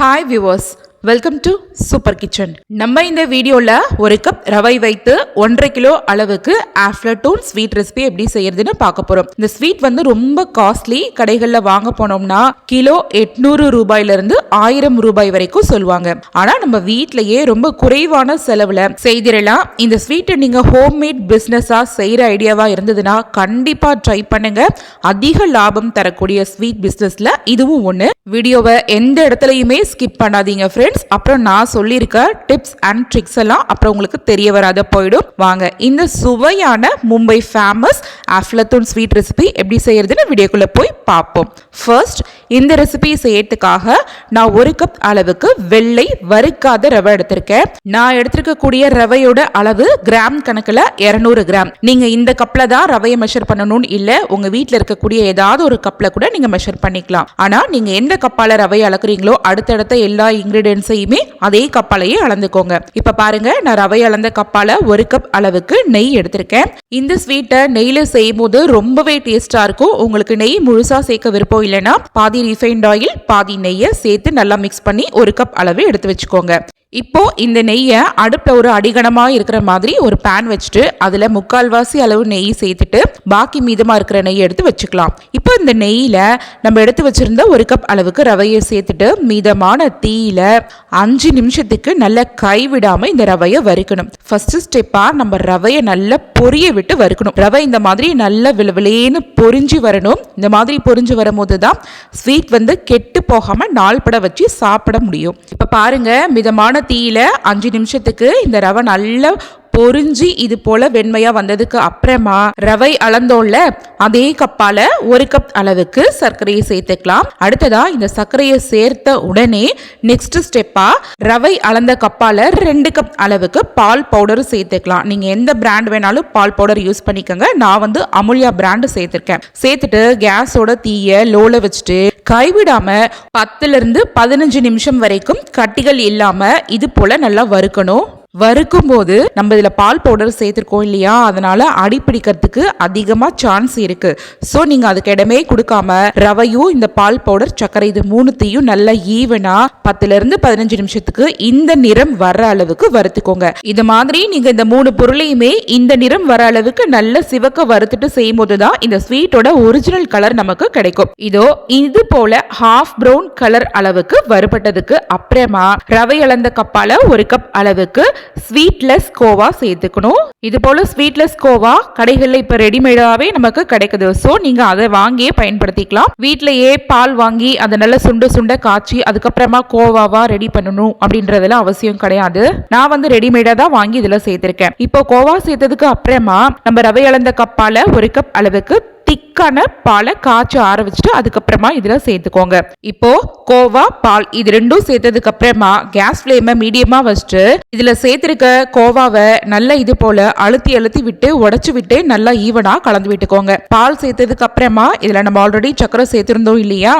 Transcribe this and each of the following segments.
Hi viewers welcome to Super Kitchen நம்ம இந்த வீடியோவில் ஒரு கப் ரவை வைத்து ஒன்றரை கிலோ அளவுக்கு ஆஃப்லட்டூன் ஸ்வீட் ரெசிபி எப்படி செய்யறதுன்னு பார்க்க போகிறோம் இந்த ஸ்வீட் வந்து ரொம்ப காஸ்ட்லி கடைகளில் வாங்க போனோம்னா கிலோ எட்நூறு ரூபாயிலிருந்து ஆயிரம் ரூபாய் வரைக்கும் சொல்லுவாங்க. ஆனால் நம்ம வீட்டிலையே ரொம்ப குறைவான செலவில் செய்திடலாம். இந்த ஸ்வீட்டை நீங்கள் ஹோம்மேட் பிஸ்னஸாக செய்கிற ஐடியாவாக இருந்ததுன்னா கண்டிப்பாக ட்ரை பண்ணுங்க. அதிக லாபம் தரக்கூடிய ஸ்வீட் பிஸ்னஸில் இதுவும் ஒன்று வீடியோவை எந்த இடத்துலையுமே ஸ்கிப் பண்ணாதீங்க ஃப்ரெண்ட்ஸ் அப்புறம் நான் சொல்லியிருக்க டிப்ஸ் அண்ட் ட்ரிக்ஸ் எல்லாம் அப்புறம் உங்களுக்கு தெரிய வராத போயிடும். வாங்க இந்த சுவையான Mumbai famous aflatoon sweet recipe எப்படி செய்யறதுன்னு வீடியோக்குள்ள போய் பார்ப்போம். ஃபர்ஸ்ட் இந்த ரெசிபி செய்யறதுக்காக நான் ஒரு கப் அளவுக்கு வெள்ளை வறுக்காத ரவை எடுத்திருக்கேன். நான் எடுத்திருக்கக்கூடிய ரவையோட அளவு கிராம் கணக்கில் இரநூறு கிராம். நீங்கள் இந்த கப்பில் தான் ரவையை மெஷர் பண்ணணும்னு இல்லை உங்கள் வீட்டில் இருக்கக்கூடிய ஏதாவது ஒரு கப்பில் கூட நீங்கள் மெஷர் பண்ணிக்கலாம். ஆனால் நீங்கள் எந்த கப்பால் ரவை அளக்குறீங்களோ அடுத்தடுத்த எல்லா இன்க்ரீடியன்ஸையுமே அதே கப்பாலையே அளந்துக்கோங்க. இப்போ பாருங்கள் நான் ரவை அளந்த கப்பால் ஒரு கப் அளவுக்கு நெய் எடுத்திருக்கேன். இந்த ஸ்வீட்டை நெய்ல செய்யும் போது ரொம்பவே டேஸ்டா இருக்கும். உங்களுக்கு நெய் முழுசா சேர்க்க விருப்பம் இல்லைன்னா பாதி ரீஃபைன்ட் ஆயில் பாதி நெய்யை சேர்த்து நல்லா மிக்ஸ் பண்ணி ஒரு கப் அளவு எடுத்து வச்சுக்கோங்க. இப்போ இந்த நெய்யை அடுப்பில் ஒரு அடிகணமாக இருக்கிற மாதிரி ஒரு பேன் வச்சுட்டு அதில் முக்கால்வாசி அளவு நெய் சேர்த்துட்டு பாக்கி மீதமாக இருக்கிற நெய் எடுத்து வச்சுக்கலாம். இப்போ இந்த நெய்யில் நம்ம எடுத்து வச்சுருந்த ஒரு கப் அளவுக்கு ரவையை சேர்த்துட்டு மீதமான தீயில் அஞ்சு நிமிஷத்துக்கு நல்லா கைவிடாமல் இந்த ரவையை வறுக்கணும். ஃபஸ்ட்டு ஸ்டெப்பாக நம்ம ரவையை நல்லா பொரிய விட்டு வறுக்கணும். ரவை இந்த மாதிரி நல்லா விளவிலேன்னு பொரிஞ்சு வரணும். இந்த மாதிரி பொரிஞ்சு வரும்போது தான் ஸ்வீட் வந்து கெட்டு போகாமல் நாள் பட வச்சு சாப்பிட முடியும். இப்போ பாருங்கள் மிதமான தீயில அஞ்சு நிமிஷத்துக்கு இந்த ரவை நல்லா பொறிஞ்சி இது போல வெண்மையா வந்ததுக்கு அப்புறமா ரவை அளந்தோம்ல அதே கப்பால ஒரு கப் அளவுக்கு சர்க்கரையை சேர்த்துக்கலாம். அடுத்ததா இந்த சர்க்கரையை சேர்த்த உடனே நெக்ஸ்ட் ஸ்டெப்பா ரவை அளந்த கப்பால ரெண்டு கப் அளவுக்கு பால் பவுடர் சேர்த்துக்கலாம். நீங்க எந்த பிராண்ட் வேணாலும் பால் பவுடர் யூஸ் பண்ணிக்கோங்க. நான் வந்து அமுல்யா பிராண்ட் சேர்த்திருக்கேன். சேர்த்துட்டு கேஸோட தீய லோல வச்சுட்டு கைவிடாம பத்துல இருந்து பதினஞ்சு நிமிஷம் வரைக்கும் கட்டிகள் இல்லாம இது போல நல்லா வறுக்கணும். வறுக்கும் போது நம்ம இதில் பால் பவுடர் சேர்த்துருக்கோம் இல்லையா? அதனால அடிப்பிடிக்கிறதுக்கு அதிகமாக சான்ஸ் இருக்கு. ஸோ நீங்கள் அதுக்கு இடமே கொடுக்காம ரவையும் இந்த பால் பவுடர் சர்க்கரை இது மூணுத்தையும் நல்லா ஈவனா பத்துல இருந்து பதினஞ்சு நிமிஷத்துக்கு இந்த நிறம் வர அளவுக்கு வறுத்துக்கோங்க. இது மாதிரி நீங்க இந்த மூணு பொருளையுமே இந்த நிறம் வர அளவுக்கு நல்ல சிவக்க வறுத்துட்டு செய்யும் போது தான் இந்த ஸ்வீட்டோட ஒரிஜினல் கலர் நமக்கு கிடைக்கும். இதோ இது போல ஹாஃப் ப்ரௌன் கலர் அளவுக்கு வறுபட்டதுக்கு அப்புறமா ரவை அளந்த கப்பால ஒரு கப் அளவுக்கு ஸ்வீட்லெஸ் கோவா சேர்த்துக்கணும். இது போல ஸ்வீட்லெஸ் கோவா கடைகளில் இப்போ ரெடிமேடாவே நமக்கு கிடைக்குது. ஸோ நீங்க அதை வாங்கியே பயன்படுத்திக்கலாம். வீட்டிலையே பால் வாங்கி அதை நல்லா சுண்ட சுண்ட காய்ச்சி அதுக்கப்புறமா கோவாவா ரெடி பண்ணணும் அப்படின்றதெல்லாம் அவசியம் கிடையாது. நான் வந்து ரெடிமேடா தான் வாங்கி இதுல சேர்த்திருக்கேன். இப்போ கோவா சேர்த்ததுக்கு அப்புறமா நம்ம ரவை அளந்த கப்பால ஒரு கப் அளவுக்கு திக்கான பாலை காய்ச்ச ஆற அதுக்கப்புறமா இதில் சேர்த்துக்கோங்க. இப்போ கோவா பால் இது ரெண்டும் சேர்த்ததுக்கு அப்புறமா கேஸ் ஃப்ளேமை மீடியமாக வச்சுட்டு இதில் சேர்த்துருக்க கோவாவை நல்லா இது போல அழுத்தி அழுத்தி விட்டு உடச்சு விட்டு நல்லா ஈவனாக கலந்து விட்டுக்கோங்க. பால் சேர்த்ததுக்கு அப்புறமா இதில் நம்ம ஆல்ரெடி சக்கரை சேர்த்துருந்தோம் இல்லையா?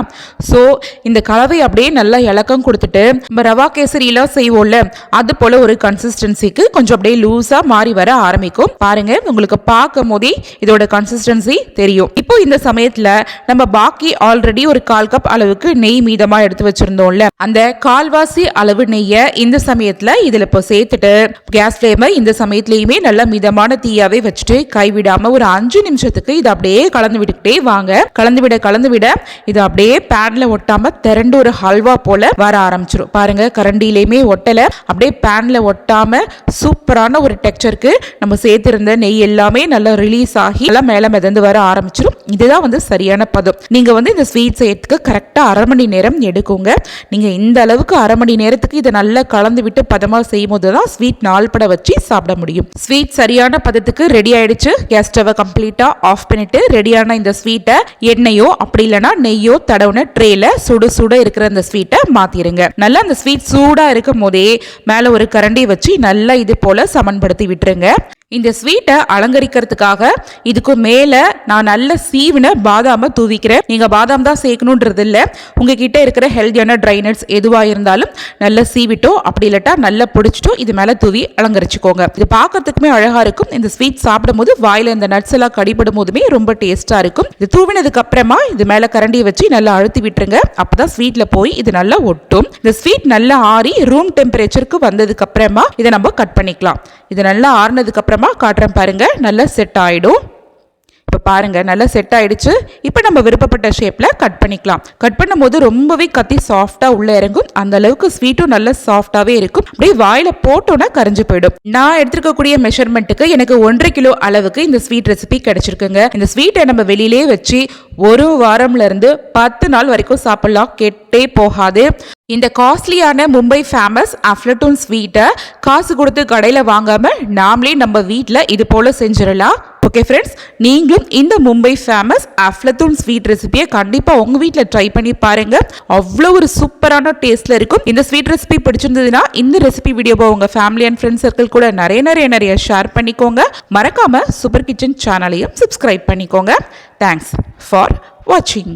ஸோ இந்த கலவை அப்படியே நல்லா இலக்கம் கொடுத்துட்டு நம்ம ரவா கேசரியெல்லாம் செய்வோம்ல அது போல ஒரு கன்சிஸ்டன்சிக்கு கொஞ்சம் அப்படியே லூஸாக மாறி வர ஆரம்பிக்கும். பாருங்க உங்களுக்கு பார்க்கும் போதே இதோட கன்சிஸ்டன்சி தெரியும். இப்போ இந்த சமயத்துல நம்ம பாக்கி ஆல்ரெடி ஒரு கால் கப் அளவுக்கு நெய் மீதமா எடுத்து வச்சிருந்தோம்ல. அந்த கால்வாசி அளவு நெய்யை இந்த சமயத்துல இதுல இப்போ சேர்த்துட்டு கேஸ் ஃப்ளேமை இந்த சமயத்துலயுமே நல்ல மிதமான தீயாவே வச்சுட்டு கைவிடாம ஒரு அஞ்சு நிமிஷத்துக்கு இதை அப்படியே கலந்து விட்டுக்கிட்டே வாங்க. கலந்து விட கலந்து விட இது அப்படியே பேன்ல ஒட்டாம திரண்டு ஒரு ஹல்வா போல வர ஆரம்பிச்சிடும் பாருங்க கரண்டிலையுமே ஒட்டல. அப்படியே பேன்ல ஒட்டாம சூப்பரான ஒரு டெக்ஸ்சருக்கு நம்ம சேர்த்திருந்த நெய் எல்லாமே நல்லா ரிலீஸ் ஆகி நல்லா மேல மிதந்து வர ஆரம்பிச்சிடும் இதுதான் வந்து சரியான பதம். நீங்கள் வந்து இந்த ஸ்வீட் செய்யறதுக்கு கரெக்டாக அரை மணி நேரம் எடுக்குங்க. நீங்கள் இந்த அளவுக்கு அரை மணி நேரத்துக்கு இதை நல்லா கலந்து விட்டு பதமாக செய்யும் போது தான் ஸ்வீட் நாள் பட வச்சு சாப்பிட முடியும். ஸ்வீட் சரியான பதத்துக்கு ரெடி ஆயிடுச்சு. கேஸ் ஸ்டவை கம்ப்ளீட்டாக ஆஃப் பண்ணிட்டு ரெடியான இந்த ஸ்வீட்டை எண்ணெயோ அப்படி இல்லைன்னா நெய்யோ தடவுன ட்ரேல சுடு சுட இருக்கிற அந்த ஸ்வீட்டை மாத்திருங்க. நல்லா அந்த ஸ்வீட் சூடாக இருக்கும் போதே மேலே ஒரு கரண்டி வச்சு நல்லா இது போல சமன்படுத்தி விட்டுருங்க. இந்த ஸ்வீட்டை அலங்கரிக்கிறதுக்காக இதுக்கு மேலே நான் நல்ல சீவின பாதாமை தூவிக்கிறேன். நீங்கள் பாதாம் தான் சேர்க்கணுன்றது இல்லை உங்ககிட்ட இருக்கிற ஹெல்த்தியான ட்ரை நட்ஸ் எதுவாக இருந்தாலும் நல்லா சீவிட்டோ அப்படி இல்லாட்டா நல்லா பிடிச்சிட்டோ இது மேலே தூவி அலங்கரிச்சுக்கோங்க. இது பார்க்கறதுக்குமே அழகாக இருக்கும். இந்த ஸ்வீட் சாப்பிடும்போது வாயில் இந்த நட்ஸ் எல்லாம் கடிபடும் போதுமே ரொம்ப டேஸ்ட்டாக இருக்கும். இது தூவினதுக்கு அப்புறமா இது மேலே கரண்டியை வச்சு நல்லா அழுத்தி விட்டுருங்க. அப்போ தான் ஸ்வீட்டில் போய் இது நல்லா ஒட்டும். இந்த ஸ்வீட் நல்லா ஆறி ரூம் டெம்பரேச்சருக்கு வந்ததுக்கு அப்புறமா இதை நம்ம கட் பண்ணிக்கலாம். இது நல்லா ஆறுனதுக்கு அப்புறமா காட்டுறேன் பாருங்க. நல்லா செட் ஆயிடும். இப்போ பாருங்க நல்லா செட் ஆயிடுச்சு. இப்போ நம்ம விருப்பப்பட்ட ஷேப்ல கட் பண்ணிக்கலாம். கட் பண்ணும்போது ரொம்பவே கத்தி சாஃப்டா உள்ள இறங்கும். அந்த அளவுக்கு ஸ்வீட்டும் நல்ல சாஃப்டாவே இருக்கும். அப்படியே வாயில போட்டோன்னா கரைஞ்சு போயிடும். நான் எடுத்துருக்கக்கூடிய மெஷர்மெண்ட்டுக்கு எனக்கு ஒன்றரை கிலோ அளவுக்கு இந்த ஸ்வீட் ரெசிபி கிடைச்சிருக்குங்க. இந்த ஸ்வீட்டை நம்ம வெளியிலே வச்சு ஒரு வாரம்ல இருந்து பத்து நாள் வரைக்கும் சாப்பிடலாம். கெட்டே போகாது. இந்த காஸ்ட்லியான மும்பை ஃபேமஸ் அஃப்லட்டூன் ஸ்வீட்டை காசு கொடுத்து கடையில் வாங்காமல் நாமளே நம்ம வீட்டில் இது போல் செஞ்சிடலாம். ஓகே ஃப்ரெண்ட்ஸ் நீங்களும் இந்த மும்பை ஃபேமஸ் அஃப்லத்தூன் ஸ்வீட் ரெசிபியை கண்டிப்பாக உங்கள் வீட்டில் ட்ரை பண்ணி பாருங்கள் அவ்வளோ ஒரு சூப்பரான டேஸ்ட்டில் இருக்கும். இந்த ஸ்வீட் ரெசிபி பிடிச்சிருந்ததுன்னா இந்த ரெசிபி வீடியோவை உங்கள் ஃபேமிலி அண்ட் ஃப்ரெண்ட்ஸ் சர்க்கிள் கூட நிறைய நிறைய நிறைய ஷேர் பண்ணிக்கோங்க. மறக்காமல் சூப்பர் கிச்சன் சேனலையும் சப்ஸ்கிரைப் பண்ணிக்கோங்க. தேங்க்ஸ் ஃபார் வாட்சிங்